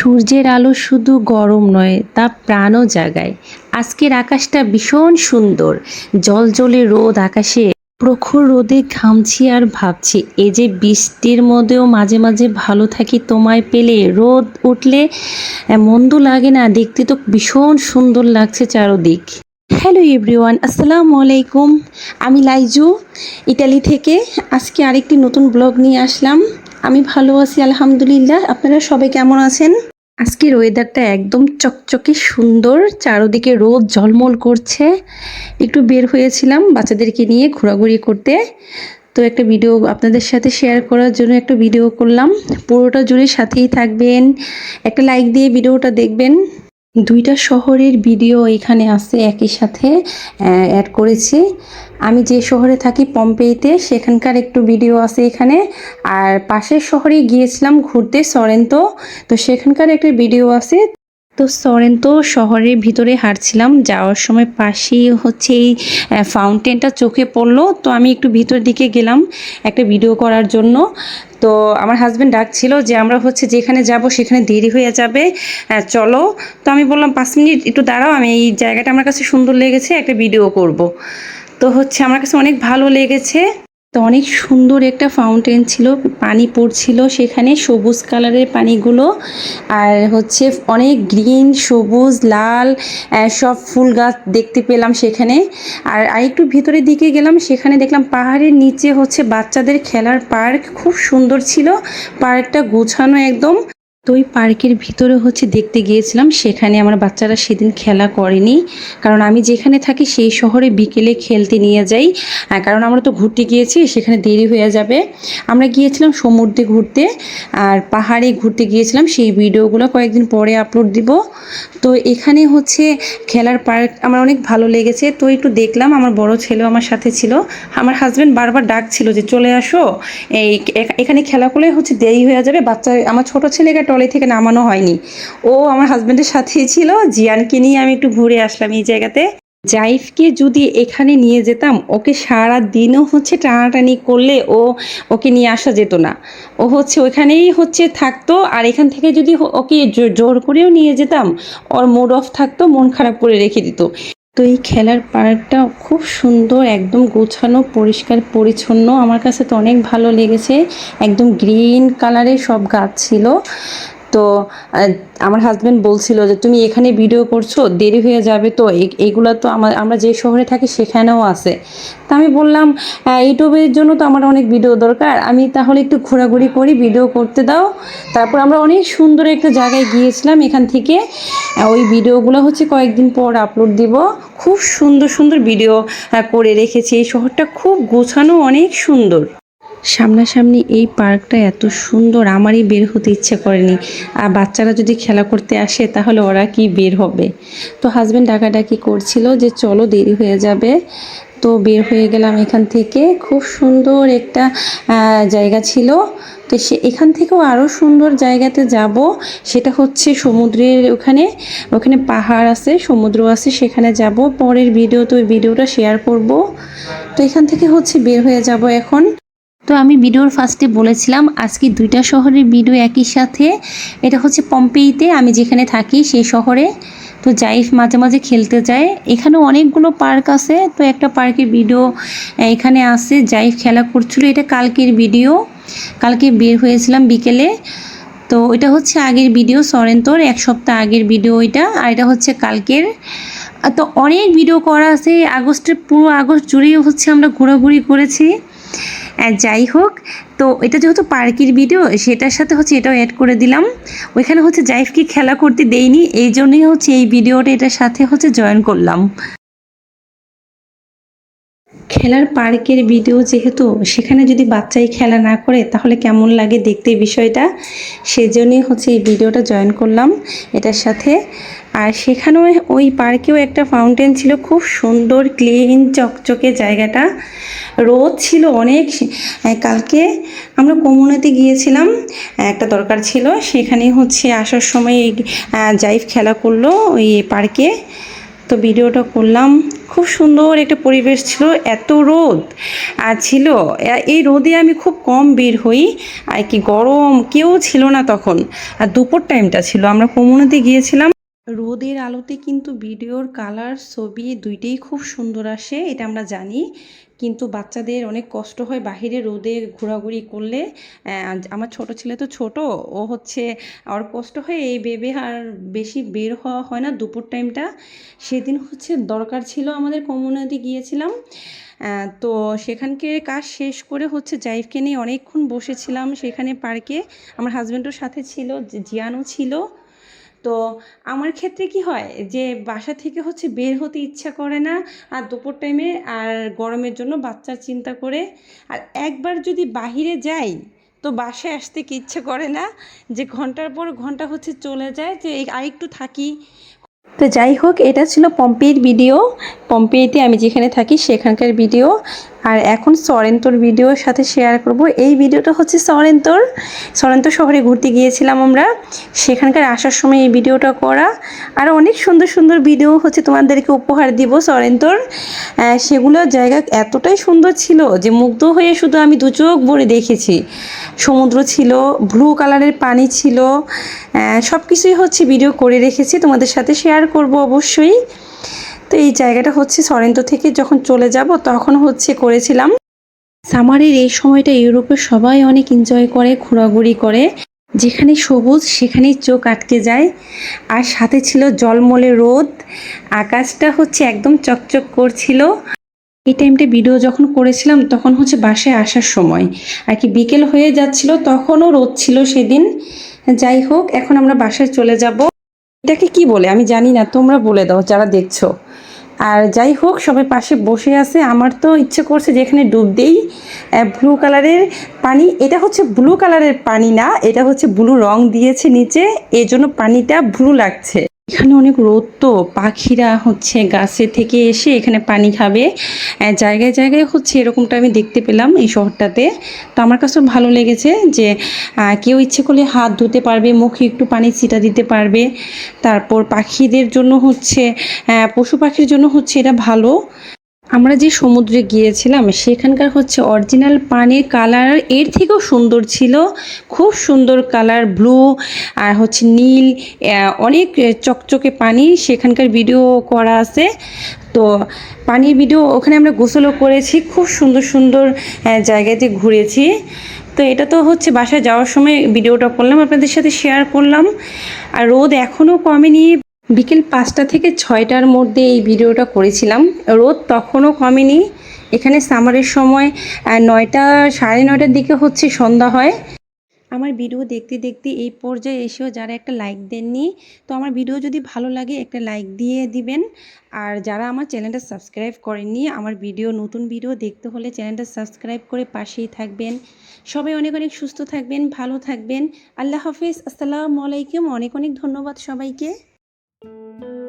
সূর্যের আলো শুধু গরম নয়, তা প্রাণও জাগায়। আজকের আকাশটা ভীষণ সুন্দর। জল জলে রোদ আকাশে। প্রখর রোদে ঘামছি আর ভাবছি এই যে বৃষ্টির মধ্যেও মাঝে মাঝে ভালো থাকি তোমায় পেলে। রোদ উঠলে মন্দ লাগে না, দেখতে তো ভীষণ সুন্দর লাগছে চারদিক। হ্যালো এভরিওয়ান, আসসালামু আলাইকুম। আমি লাইজু ইটালি থেকে। আজকে আরেকটি নতুন ব্লগ নিয়ে আসলাম। আমি ভালো আছি, আলহামদুলিল্লাহ। আপনারা সবাই কেমন আছেন? আজকের ওয়েদারটা একদম চকচকে সুন্দর, চারোদিকে রোদ ঝলমল করছে। একটু বের হয়েছিলাম বাচ্চাদেরকে নিয়ে ঘোরাঘুরি করতে। তো একটা ভিডিও আপনাদের সাথে শেয়ার করার জন্য একটা ভিডিও করলাম। পুরোটা জুড়ে সাথেই থাকবেন। একটা লাইক দিয়ে ভিডিওটা দেখবেন। দুইটা শহরের ভিডিও এখানে আছে একই সাথে অ্যাড করেছি। আমি যে শহরে থাকি পম্পেইতে সেখানকার একটু ভিডিও আছে এখানে। আর পাশের শহরে গিয়েছিলাম ঘুরতে সরেন্তো তো সেখানকার একটা ভিডিও আছে। তো সরেন্তো শহরের ভিতরে হাঁটছিলাম। যাওয়ার সময় পাশেই হচ্ছে এই ফাউন্টেনটা চোখে পড়ল। তো আমি একটু ভিতর দিকে গেলাম একটা ভিডিও করার জন্য। তো আমার হাজব্যান্ড ডাকছিল যে আমরা হচ্ছে যেখানে যাব সেখানে দেরি হয়ে যাবে চলো। তো আমি বললাম, পাঁচ মিনিট, একটু দাঁড়াও, আমি এই জায়গাটা আমার কাছে সুন্দর লেগেছে, একটা ভিডিও করব। তো হচ্ছে আমার কাছে অনেক ভালো লেগেছে। তো অনেক সুন্দর একটা ফাউন্টেন ছিল, পানি পড়ছিল সেখানে সবুজ কালারের পানিগুলো আর হচ্ছে অনেক গ্রিন সবুজ, লাল সব ফুল গাছ দেখতে পেলাম সেখানে। আর আরেকটু ভিতরের দিকে গেলাম, সেখানে দেখলাম পাহাড়ের নিচে হচ্ছে বাচ্চাদের খেলার পার্ক, খুব সুন্দর ছিল। পার্কটা গোছানো একদম। তো ওই পার্কের ভিতরে হচ্ছে দেখতে গিয়েছিলাম, সেখানে আমার বাচ্চারা সেদিন খেলা করেনি। কারণ আমি যেখানে থাকি সেই শহরে বিকেলে খেলতে নিয়ে যাই। কারণ আমরা তো ঘুরতে গিয়েছি, সেখানে দেরি হয়ে যাবে। আমরা গিয়েছিলাম সমুদ্রে ঘুরতে, আর পাহাড়ে ঘুরতে গিয়েছিলাম, সেই ভিডিওগুলো কয়েকদিন পরে আপলোড দিব। তো এখানে হচ্ছে খেলার পার্ক আমার অনেক ভালো লেগেছে। তো একটু দেখলাম, আমার বড় ছেলেও আমার সাথে ছিল। আমার হাজব্যান্ড বারবার ডাকছিল যে, চলে আসো। এই এখানে খেলা করলে হচ্ছে দেরি হয়ে যাবে। বাচ্চা, আমার ছোট ছেলেকে টলে থেকে নামানো হয়নি। ও আমার হাজব্যান্ডের সাথেই ছিল। জিয়ানকে নিয়ে আমি একটু ঘুরে আসলাম এই জায়গাতে। জাইফকে যদি এখানে নিয়ে যেতাম, ওকে সারা দিনও হচ্ছে টানাটানি করলে ও ওকে নিয়ে আসা যেত না। ও হচ্ছে ওখানেই হচ্ছে থাকতো আর এখান থেকে যদি ওকে জোর করেও নিয়ে যেতাম, ওর মুড অফ থাকতো, মন খারাপ করে রেখে দিত। তো এই খেলার পার্কটা খুব সুন্দর, একদম গোছানো, পরিষ্কার, পরিচ্ছন্ন। আমার কাছে তো অনেক ভালো লেগেছে। একদম গ্রিন কালারের সব গাছ ছিল। তো আমার হাজব্যান্ড বলছিল যে, তুমি এখানে ভিডিও করছ, দেরি হয়ে যাবে তো এগুলো তো আমার আমরা যে শহরে থাকি সেখানেও আছে। তা আমি বললাম ইউটিউবের জন্য তো আমার অনেক ভিডিও দরকার, আমি তাহলে একটু ঘোরাঘুরি করি ভিডিও করতে দাও। তারপর আমরা অনেক সুন্দর একটা জায়গায় গিয়েছিলাম এখান থেকে। ওই ভিডিওগুলো হচ্ছে কয়েকদিন পর আপলোড দিব। খুব সুন্দর সুন্দর ভিডিও করে রেখেছি। এই শহরটা খুব গোছানো অনেক সুন্দর। সামনাসামনি এই পার্কটা এত সুন্দর, আমারই বের হতে ইচ্ছে করেনি। আর বাচ্চারা যদি খেলা করতে আসে, তাহলে ওরা কি বের হবে? তো হাজব্যান্ড ডাকাডাকি করছিল যে, চলো, দেরি হয়ে যাবে। তো বের হয়ে গেলাম এখান থেকে। খুব সুন্দর একটা জায়গা ছিল। তো সে, এখান থেকেও আরও সুন্দর জায়গাতে যাব। সেটা হচ্ছে সমুদ্রের ওখানে ওখানে পাহাড় আছে, সমুদ্র আছে, সেখানে যাব। পরের ভিডিও তো ভিডিওটা শেয়ার করব। তো এখান থেকে হচ্ছে বের হয়ে যাব এখন। তো আমি ভিডিওর ফার্স্টে বলেছিলাম, আজকে দুইটা শহরের ভিডিও একই সাথে। এটা হচ্ছে পম্পেইতে আমি যেখানে থাকি সেই শহরে। তো জাইফ মাঝে মাঝে খেলতে যায় এখানে অনেকগুলো পার্ক আছে, তো একটা পার্কের ভিডিও এখানে আছে। জাইফ খেলা করছিল, এটা কালকের ভিডিও। কালকে বের হয়েছিলাম বিকেলে। তো এটা হচ্ছে আগের ভিডিও, সরেন্তর, এক সপ্তাহ আগের ভিডিও এটা আর এটা হচ্ছে কালকের। তো অনেক ভিডিও করা আছে, আগস্টের পুরো আগস্ট জুড়েই হচ্ছে আমরা ঘোরাঘুরি করেছি। যাই হোক, তো এটা যেহেতু পার্কের ভিডিও সেটার সাথে হচ্ছে এটাও অ্যাড করে দিলাম। ওইখানে হচ্ছে জাইফকে খেলা করতে দেইনি, এই জন্যই হচ্ছে এই ভিডিওটা এটার সাথে হচ্ছে জয়েন করলাম। খেলার পার্কের ভিডিও যেহেতু, সেখানে যদি বাচ্চাই খেলা না করে, তাহলে কেমন লাগে দেখতে বিষয়টা? সেজন্যই হচ্ছে এই ভিডিওটা জয়েন করলাম। এটার সাথে আর সেখানেও ওই পার্কেও একটা ফাউন্টেন ছিল, খুব সুন্দর ক্লিন চকচকে জায়গাটা। রোদ ছিল অনেক কালকে আমরা কমুনাতে গিয়েছিলাম একটা দরকার ছিল, সেখানে হচ্ছে আসার সময় জাইফ খেলা করল ওই পার্কে। তো ভিডিওটা করলাম, খুব সুন্দর একটা পরিবেশ ছিল, এত রোদ, আর ছিল এই রোদে আমি খুব কম বের হই, আর কি গরম, কেউ ছিল না তখন, আর দুপুর টাইমটা ছিল, আমরা কমুনিতে গিয়েছিলাম। রোদের আলোতে কিন্তু ভিডিওর কালার, ছবি দুইটাই খুব সুন্দর আসে, এটা আমরা জানি। কিন্তু বাচ্চাদের অনেক কষ্ট হয় বাহিরে রোদে ঘোরাঘুরি করলে। আমার ছোট ছেলে তো ছোট, ও হচ্ছে আর কষ্ট হয় এই বেবে আর বেশি বের হওয়া হয় না দুপুর টাইমটা। সেদিন হচ্ছে দরকার ছিল আমাদের কমিউনিটি গিয়েছিলাম। তো সেখানকে কাজ শেষ করে হচ্ছে জাইফকে নিয়ে অনেকক্ষণ বসেছিলাম সেখানে পার্কে। আমার হাজব্যান্ডও সাথে ছিল জিয়ানও ছিল। তো আমার ক্ষেত্রে কি হয় যে বাসা থেকে হচ্ছে বের হতে ইচ্ছা করে না, আর দুপুর টাইমে আর গরমের জন্য বাচ্চার চিন্তা করে। আর একবার যদি বাহিরে যাই, তো বাসায় আসতে কি ইচ্ছে করে না যে ঘণ্টার পর ঘণ্টা হচ্ছে চলে যায় যে এই আরেকটু থাকি। তো যাই হোক, এটা ছিল পম্পের ভিডিও পম্পেতে আমি যেখানে থাকি সেখানকার ভিডিও আর এখন সরেন্তর ভিডিওর সাথে শেয়ার করব। এই ভিডিওটা হচ্ছে সরেন্তর। সরেন্তর শহরে ঘুরতে গিয়েছিলাম আমরা। সেখানকার আসার সময় এই ভিডিওটা করা। আর অনেক সুন্দর সুন্দর ভিডিও হচ্ছে তোমাদেরকে উপহার দিব সরেন্তর। সেগুলো জায়গা এতটাই সুন্দর ছিল যে মুগ্ধ হয়ে শুধু আমি দু চোখ ভরে দেখেছি। সমুদ্র ছিল ব্লু কালারের পানি ছিল। সব কিছুই হচ্ছে ভিডিও করে রেখেছি। তোমাদের সাথে শেয়ার করব অবশ্যই। তো এই জায়গাটা হচ্ছে সরেন্ত থেকে যখন চলে যাব, তখন হচ্ছে করেছিলাম। সামারের এই সময়টা ইউরোপে সবাই অনেক এনজয় করে, ঘোরাঘুরি করে। যেখানে সবুজ, সেখানেই চোখ আটকে যায়। আর সাথে ছিল জলমলে রোদ। আকাশটা হচ্ছে একদম চকচক করছিল। এই টাইমটা ভিডিও যখন করেছিলাম, তখন হচ্ছে বাসায় আসার সময়। আর কি বিকেল হয়ে যাচ্ছিল, তখনও রোদ ছিল সেদিন। যাই হোক, এখন আমরা বাসায় চলে যাব। এটাকে কি বলে? আমি জানি না, তোমরা বলে দাও, যারা দেখছ। আর যাই হোক, সবাই পাশে বসে আছে। আমার তো ইচ্ছে করছে যে এখানে ডুব দেই। ব্লু কালারের পানি, এটা হচ্ছে ব্লু কালারের পানি না, এটা হচ্ছে ব্লু রং দিয়েছে নিচে। এই জন্য পানিটা ব্লু লাগছে। এখানে অনেক রোদ তো। পাখিরা হচ্ছে গাছে থেকে এসে এখানে পানি খাবে। জায়গায় জায়গায় হচ্ছে এরকমটা আমি দেখতে পেলাম এই শহরটাতে। তো আমার কাছেও ভালো লেগেছে যে কেউ ইচ্ছে করলে হাত ধুতে পারবে, মুখে একটু পানি ছিটা দিতে পারবে। তারপর পাখিদের জন্য হচ্ছে পশু পাখির জন্য হচ্ছে এটা ভালো। আমরা যে সমুদ্রে গিয়েছিলাম, সেখানকার হচ্ছে অরিজিনাল পানির কালারের থেকেও সুন্দর ছিল। খুব সুন্দর কালার ব্লু আর হচ্ছে নীল অনেক চকচকে পানি সেখানকার ভিডিও করা আছে। তো পানির ভিডিও ওখানে আমরা গোসলও করেছি, খুব সুন্দর সুন্দর জায়গাতে ঘুরেছি। তো এটা তো হচ্ছে বাসায় যাওয়ার সময় ভিডিওটা করলাম, আপনাদের সাথে শেয়ার করলাম। আর রোদ এখনও কমেনি। বিকেল পাঁচটা থেকে ছয়টার মধ্যে এই ভিডিওটা করেছিলাম। রোদ তখনও কমেনি। এখানে সামারের সময় নয়টা, সাড়ে নয়টার দিকে হচ্ছে সন্ধ্যা হয়। আমার ভিডিও দেখতে দেখতে এই পর্যায়ে এসেও যারা একটা লাইক দেননি, তো আমার ভিডিও যদি ভালো লাগে একটা লাইক দিয়ে দিবেন। আর যারা আমার চ্যানেলটা সাবস্ক্রাইব করেননি, আমার ভিডিও, নতুন ভিডিও দেখতে হলে চ্যানেলটা সাবস্ক্রাইব করে পাশেই থাকবেন। সবাই অনেক অনেক সুস্থ থাকবেন, ভালো থাকবেন। আল্লাহ হাফিজ। আসসালামু আলাইকুম। অনেক অনেক ধন্যবাদ সবাইকে। Thank you.